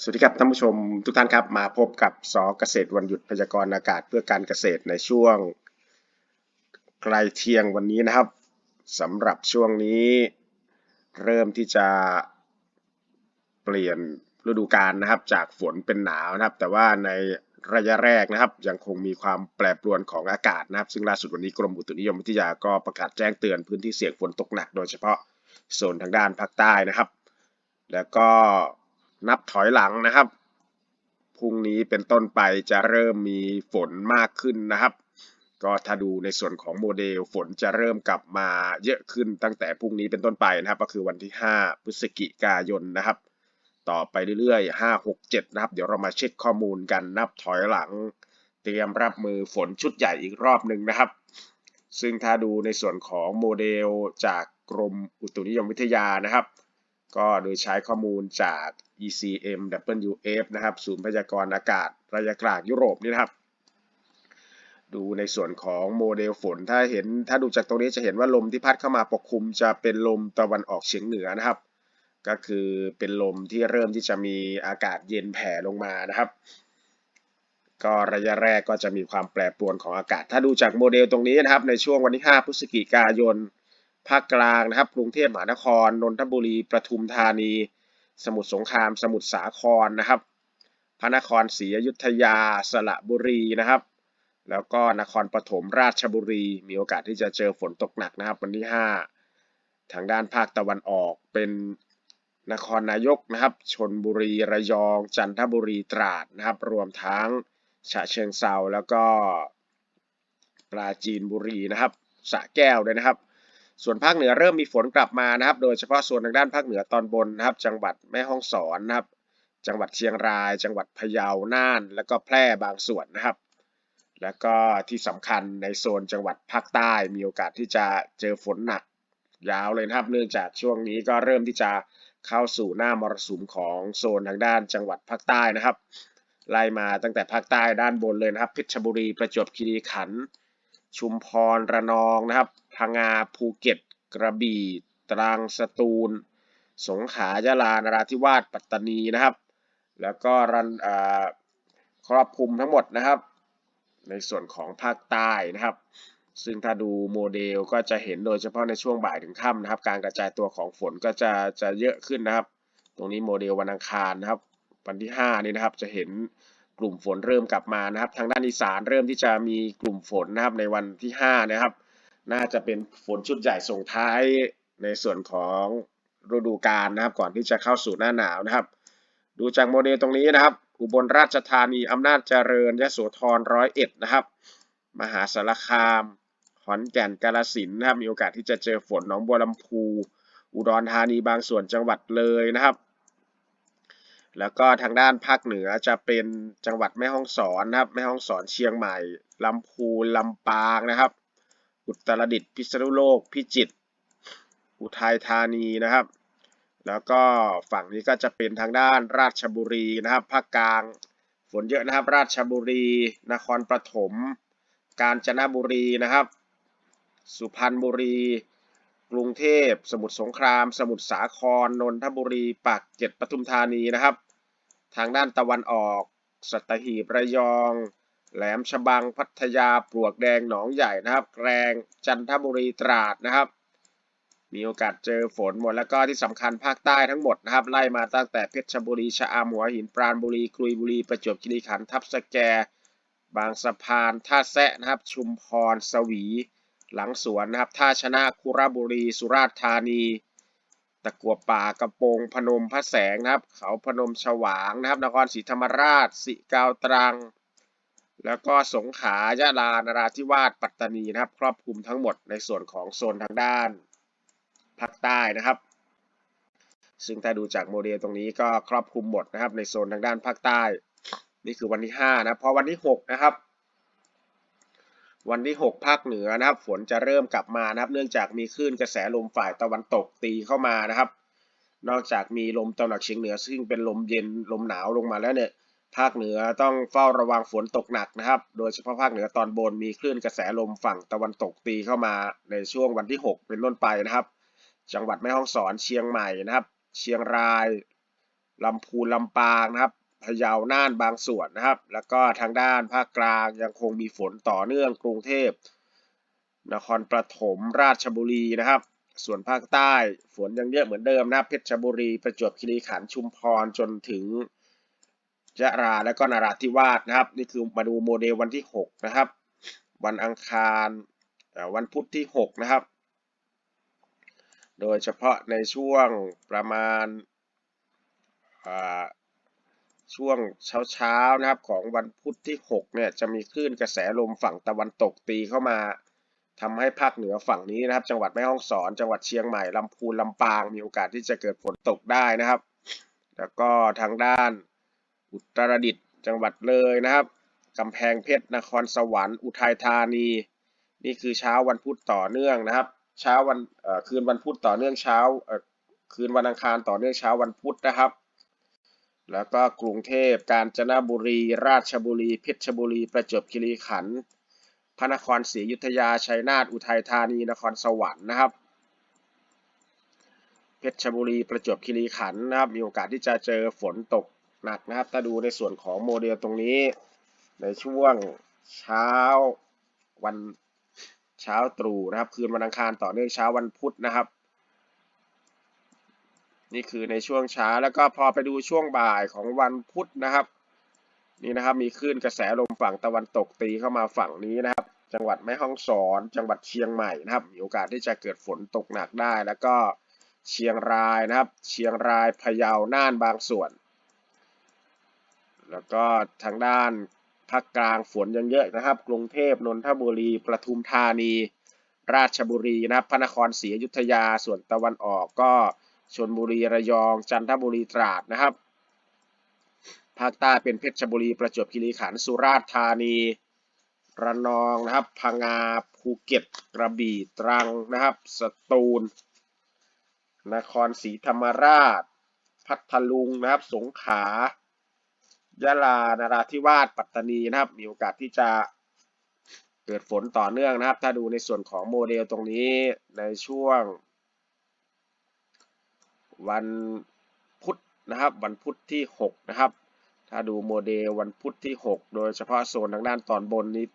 สวัสดีครับท่านผู้ชมทุกท่านครับมาพบกับสอเกษตรวันหยุดพยากรณ์อากาศเพื่อการเกษตรในช่วงใกล้เที่ยงวันนี้นะครับสำหรับช่วงนี้ เริ่มที่จะเปลี่ยนฤดูกาลนะครับ จากฝนเป็นหนาวนะครับ แต่ว่าในระยะแรกนะครับ ยังคงมีความแปรปรวนของอากาศนะครับ ซึ่งล่าสุดวันนี้กรมอุตุนิยมวิทยาก็ประกาศแจ้งเตือนพื้นที่เสี่ยงฝนตกหนัก โดยเฉพาะโซนทางด้านภาคใต้นะครับ แล้วก็ นับถอยหลังนะครับ พรุ่งนี้เป็นต้นไปจะเริ่มมีฝนมากขึ้นนะครับ ก็ถ้าดูในส่วนของโมเดลฝนจะเริ่มกลับมาเยอะขึ้นตั้งแต่พรุ่งนี้เป็นต้นไปนะครับ ก็คือวันที่ 5 พฤศจิกายนนะครับ ต่อไปเรื่อยๆ 5 6 7 นะครับ เดี๋ยวเรามาเช็คข้อมูลกันนับถอยหลัง เตรียมรับมือฝนชุดใหญ่อีกรอบหนึ่งนะครับ ซึ่งถ้าดูในส่วนของโมเดลจากกรมอุตุนิยมวิทยานะครับ ก็โดยใช้ข้อมูลจาก ECM WF นะครับ ศูนย์พยากรณ์อากาศระยะกลางยุโรปนี่นะครับ ดูในส่วนของโมเดลฝน ถ้าเห็นถ้าดูจากตรงนี้จะเห็นว่าลมที่พัดเข้ามาปกคลุมจะเป็นลมตะวันออกเฉียงเหนือนะครับ ก็คือเป็นลมที่เริ่มที่จะมีอากาศเย็นแผ่ลงมานะครับ ก็ระยะแรกก็จะมีความแปรปรวนของอากาศ ถ้าดูจากโมเดลตรงนี้นะครับ ในช่วงวันที่ 5 พฤศจิกายน ภาคกลางนะครับ กรุงเทพมหานคร นนทบุรี ประทุมธานี สมุทรสงคราม สมุทรสาครนะครับ พระนครศรีอยุธยา สระบุรีนะครับ แล้วก็นครปฐมราชบุรี มีโอกาสที่จะเจอฝนตกหนักนะครับ วันที่ 5 ทางด้านภาคตะวันออกเป็นนครนายกนะครับชนบุรีระยอง จันทบุรีตราดนะครับ รวมทั้งฉะเชิงเซาแล้วก็ปราจีนบุรีนะครับสระแก้วด้วยนะครับ ส่วนภาคเหนือเริ่มมีฝนกลับมานะครับ โดยเฉพาะส่วนทางด้านภาคเหนือตอนบนนะครับ จังหวัดแม่ฮ่องสอนนะครับ จังหวัดเชียงราย จังหวัดพะเยา น่าน แล้วก็แพร่บางส่วนนะครับ แล้วก็ที่สำคัญในโซนจังหวัดภาคใต้มีโอกาสที่จะเจอฝนหนัก ยาวเลยนะครับ เนื่องจากช่วงนี้ก็เริ่มที่จะเข้าสู่หน้ามรสุมของโซนทางด้านจังหวัดภาคใต้นะครับไล่มาตั้งแต่ภาคใต้ด้านบนเลยนะครับ เพชรบุรีประจวบคีรีขันธ์ ชุมพรระนองนะครับพังงาภูเก็ต กระบี่ตรังสตูล สงขลายะลานราธิวาสปัตตานีนะครับ แล้วก็รันครอบคลุมทั้งหมดนะครับ ในส่วนของภาคใต้นะครับ ซึ่งถ้าดูโมเดลก็จะเห็นโดยเฉพาะในช่วงบ่ายถึงค่ำนะครับ การกระจายตัวของฝนก็จะจะเยอะขึ้นนะครับ ตรงนี้โมเดลวันอังคารนะครับวันที่ 5 นี้นะครับจะเห็น กลุ่มฝนเริ่มกลับมานะครับ ทางด้านอีสานเริ่มที่จะมีกลุ่มฝนนะครับในวันที่ 5 นะครับ น่าจะเป็นฝนชุดใหญ่ส่งท้ายในส่วนของฤดูกาลนะครับ ก่อนที่จะเข้าสู่หน้าหนาวนะครับ ดูจากโมเดลตรงนี้นะครับ อุบลราชธานีอำนาจเจริญยโสธรร้อยเอ็ดนะครับ มหาสารคามขอนแก่นกาฬสินนะครับมีโอกาสที่จะเจอฝนหนองบัวลำพู อุดรธานีบางส่วนจังหวัดเลยนะครับ แล้วก็ทางด้านภาคเหนือจะเป็นจังหวัดแม่ฮ่องสอนนะครับ แม่ฮ่องสอนเชียงใหม่ลำพูนลำปางนะครับ อุตรดิตถ์พิษณุโลก พิจิตร อุทัยธานีนะครับ แล้วก็ฝั่งนี้ก็จะเป็นทางด้านราชบุรีนะครับ ภาคกลางฝนเยอะนะครับ ราชบุรี นครปฐม กาญจนบุรีนะครับ สุพรรณบุรี กรุงเทพ สมุทรสงคราม สมุทรสาคร นนทบุรี ปากเกร็ดปทุมธานีนะครับ ทางด้านตะวันออก สัตหีบระยอง แหลมฉบัง พัทยา ปลวกแดง หนองใหญ่นะครับ แกลงจันทบุรี ตราดนะครับ มีโอกาสเจอฝนหมด แล้วก็ที่สำคัญภาคใต้ทั้งหมดนะครับ ไล่มาตั้งแต่เพชรบุรี ชะอำหัวหิน ปราณบุรีกุยบุรี ประจวบคีรีขันธ์ ทับสแก บางสะพาน ท่าแซะนะครับ ชุมพร สวี หลังสวนนะครับ ท่าชนะคุระบุรี สุราษฎร์ธานี ตะกัวป่ากระโปงพนมพระแสงนะครับ เขาพนมฉวางนะครับ นครศรีธรรมราชสิกาตรัง แล้วก็สงขลายะลานราธิวาสปัตตานีนะครับ ครอบคลุมทั้งหมดในส่วนของโซนทางด้านภาคใต้นะครับ ซึ่งถ้าดูจากโมเดลตรงนี้ก็ครอบคลุมหมดนะครับ ในโซนทางด้านภาคใต้ นี่คือวันที่5นะพอวันที่6นะครับ วันที่ 6 ภาคเหนือนะครับ ฝนจะเริ่มกลับมานะครับ เนื่องจากมีคลื่นกระแสลมฝ่ายตะวันตกตีเข้ามานะครับ นอกจากมีลมตะวันออกเฉียงเหนือ ซึ่งเป็นลมเย็นลมหนาวลงมาแล้วเนี่ย ภาคเหนือต้องเฝ้าระวังฝนตกหนักนะครับ โดยเฉพาะภาคเหนือตอนบนมีคลื่นกระแสลมฝั่งตะวันตกตีเข้ามาในช่วงวันที่ 6 เป็นต้นไปนะครับ จังหวัดแม่ฮ่องสอนเชียงใหม่นะครับ เชียงรายลำพูนลำปางนะครับ พะเยาน่านบางส่วนนะครับ แล้วก็ทางด้านภาคกลางยังคงมีฝนต่อเนื่องกรุงเทพ นครปฐมราชบุรีนะครับ ส่วนภาคใต้ฝนยังเยอะเหมือนเดิมนะเพชรบุรีประจวบคีรีขันธ์ชุมพรจนถึงยะราและก็นราธิวาสนะครับ นี่คือมาดูโมเดลวันที่ 6 นะครับ วันอังคารวันพุธที่ 6 นะครับ โดยเฉพาะในช่วงประมาณอ่า ช่วงเช้าๆนะครับของวันพุธที่ 6 เนี่ยจะมีคลื่นกระแสลมฝั่งตะวันตกตีเข้ามาทำให้ภาคเหนือฝั่งนี้นะครับ จังหวัดแม่ฮ่องสอน จังหวัดเชียงใหม่ลำพูนลำปางมีโอกาสที่จะเกิดฝนตกได้นะครับ แล้วก็ทางด้านอุตรดิตถ์จังหวัดเลยนะครับกำแพงเพชรนครสวรรค์อุทัยธานี นี่คือเช้าวันพุธต่อเนื่องนะครับ เช้าวันเอ่อคืนวันพุธต่อเนื่องเช้าเอ่อคืนวันอังคารต่อเนื่องเช้าวันพุธนะครับ แล้วก็กรุงเทพ กาญจนบุรี ราชบุรี เพชรบุรี ประจวบคีรีขันธ์พระนครศรีอยุธยา ชัยนาท อุทัยธานี นครสวรรค์นะครับ เพชรบุรี ประจวบคีรีขันธ์นะครับ มีโอกาสที่จะเจอฝนตกหนักนะครับ ถ้าดูในส่วนของโมเดลตรงนี้ ในช่วงเช้าวันเช้าตรู่นะครับ คืนวันอังคารต่อเนื่องเช้าวันพุธนะครับ นี่คือในช่วงเช้าแล้วก็พอไปดูช่วงบ่ายของวันพุธนะครับ นี่นะครับมีคลื่นกระแสลมฝั่งตะวันตกตีเข้ามาฝั่งนี้นะครับ จังหวัดแม่ฮ่องสอน จังหวัดเชียงใหม่นะครับ มีโอกาสที่จะเกิดฝนตกหนักได้ แล้วก็เชียงรายนะครับ เชียงรายพะเยาน่านบางส่วน แล้วก็ทางด้านภาคกลางฝนยังเยอะนะครับ กรุงเทพนนทบุรีประทุมธานี ราชบุรีนะครับพระนครศรีอยุธยาส่วนตะวันออกก็ ชนบุรีระยอง จันทบุรีตราดนะครับ ภาคใต้เป็นเพชรบุรีประจวบคีรีขันธ์สุราษฎร์ธานี ระนองนะครับ พังงาภูเก็ตกระบี่ตรังนะครับ สตูล นครศรีธรรมราช พัทลุงนะครับ สงขลายะลานราธิวาสปัตตานีนะครับ มีโอกาสที่จะเกิดฝนต่อเนื่องนะครับ ถ้าดูในส่วนของโมเดลตรงนี้ในช่วง วันพุธนะครับ วันพุธที่ 6 นะครับ ถ้าดูโมเดลวันพุธที่ 6 โดยเฉพาะโซนทางด้านตอนบนนี้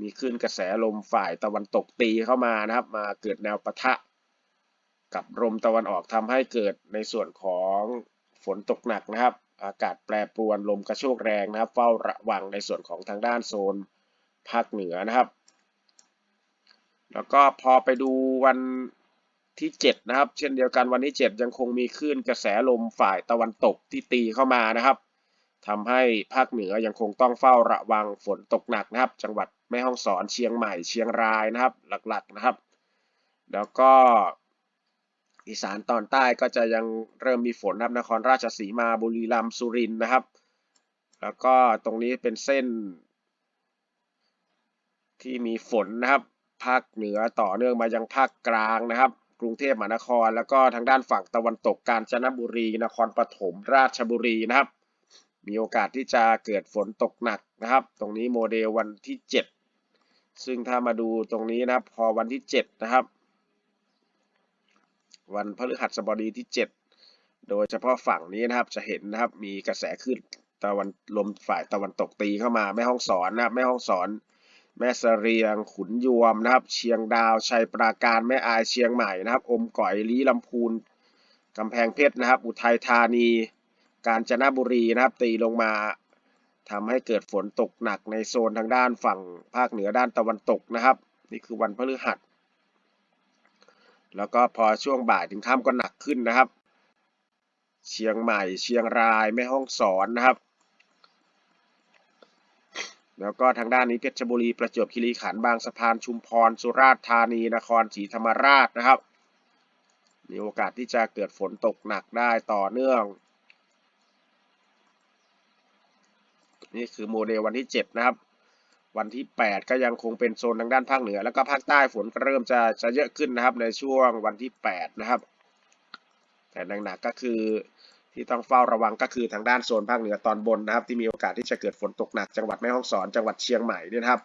มีคลื่นกระแสลมฝ่ายตะวันตกตีเข้ามานะครับ มาเกิดแนวปะทะ กับลมตะวันออกทำให้เกิดในส่วนของฝนตกหนักนะครับ อากาศแปรปรวนลมกระโชกแรงนะครับ เฝ้าระวังในส่วนของทางด้านโซนภาคเหนือนะครับ แล้วก็พอไปดูวัน ที่ 7 นะครับ เช่นเดียวกันวันที่ 7 ยังคงมีคลื่นกระแสลมฝ่ายตะวันตกที่ตีเข้ามานะครับทำให้ภาคเหนือยังคงต้องเฝ้าระวังฝนตกหนักนะครับ จังหวัดแม่ฮ่องสอนเชียงใหม่เชียงรายนะครับ หลักๆนะครับ แล้วก็อีสานตอนใต้ก็จะยังเริ่มมีฝนนะครับนครราชสีมาบุรีรัมย์สุรินทร์นะครับ แล้วก็ตรงนี้เป็นเส้น ที่มีฝนนะครับ ภาคเหนือต่อเนื่องมายังภาคกลางนะครับ กรุงเทพมหานคร แล้วก็ทางด้านฝั่งตะวันตกกาญจนบุรี นครปฐมราชบุรีนะครับ มีโอกาสที่จะเกิดฝนตกหนักนะครับ ตรงนี้โมเดลวันที่ 7 ซึ่งถ้ามาดูตรงนี้นะครับ พอวันที่ 7 นะครับ วันพฤหัสบดีที่ 7 โดยเฉพาะฝั่งนี้นะครับจะเห็นนะครับมีกระแสคลื่นตะวันลมฝ่ายตะวันตกตีเข้ามาแม่ห้องสอนนะครับแม่ห้องสอน แม่เสรียงขุนยวมนะครับ เชียงดาวชัยปราการแม่อายเชียงใหม่นะครับ อมก๋อยลีลำพูนกำแพงเพชรนะครับ อุทัยธานี กาญจนบุรีนะครับ ตีลงมาทำให้เกิดฝนตกหนักในโซนทางด้านฝั่งภาคเหนือด้านตะวันตกนะครับ นี่คือวันพฤหัส แล้วก็พอช่วงบ่ายถึงค่ำก็หนักขึ้นนะครับ เชียงใหม่ เชียงรายแม่ฮ่องสอนนะครับ แล้วก็ทางด้านนี้เพชรบุรีประจวบคีรีขันธ์บางสะพานชุมพร สุราษฎร์ธานีนครศรีธรรมราชนะครับ มีโอกาสที่จะเกิดฝนตกหนักได้ต่อเนื่อง นี่คือโมเดลวันที่ 7 นะครับ วันที่ 8 ก็ยังคงเป็นโซนทางด้านภาคเหนือ แล้วก็ภาคใต้ฝนก็เริ่มจะจะเยอะขึ้นนะครับในช่วงวันที่ 8 นะครับ แต่หนักๆก็คือ ที่ต้องเฝ้าระวังก็คือทางด้านโซนภาคเหนือตอนบนนะครับ ที่มีโอกาสที่จะเกิดฝนตกหนัก จังหวัดแม่ฮ่องสอนจังหวัดเชียงใหม่เนี่ยนะครับ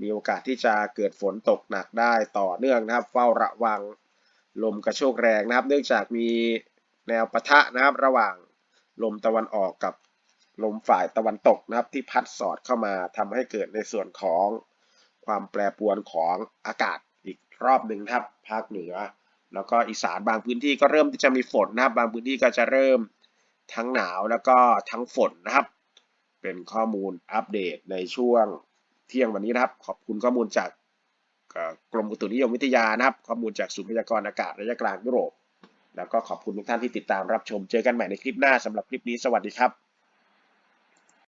มีโอกาสที่จะเกิดฝนตกหนักได้ต่อเนื่องนะครับ เฝ้าระวังลมกระโชกแรงนะครับ เนื่องจากมีแนวปะทะนะครับ ระหว่างลมตะวันออกกับลมฝ่ายตะวันตกนะครับ ที่พัดสอดเข้ามาทำให้เกิดในส่วนของความแปรปรวนของอากาศอีกรอบหนึ่งนะครับภาคเหนือ แล้วก็อีสานบางพื้นที่ก็เริ่มที่จะมีฝนนะครับ บางพื้นที่ก็จะเริ่มทั้งหนาวแล้วก็ทั้งฝนนะครับ เป็นข้อมูลอัปเดตในช่วงเที่ยงวันนี้นะครับ ขอบคุณข้อมูลจากกรมอุตุนิยมวิทยานะครับ ข้อมูลจากศูนย์พยากรณ์อากาศระยะกลางยุโรป แล้วก็ขอบคุณทุกท่านที่ติดตามรับชม เจอกันใหม่ในคลิปหน้าสำหรับคลิปนี้สวัสดีครับ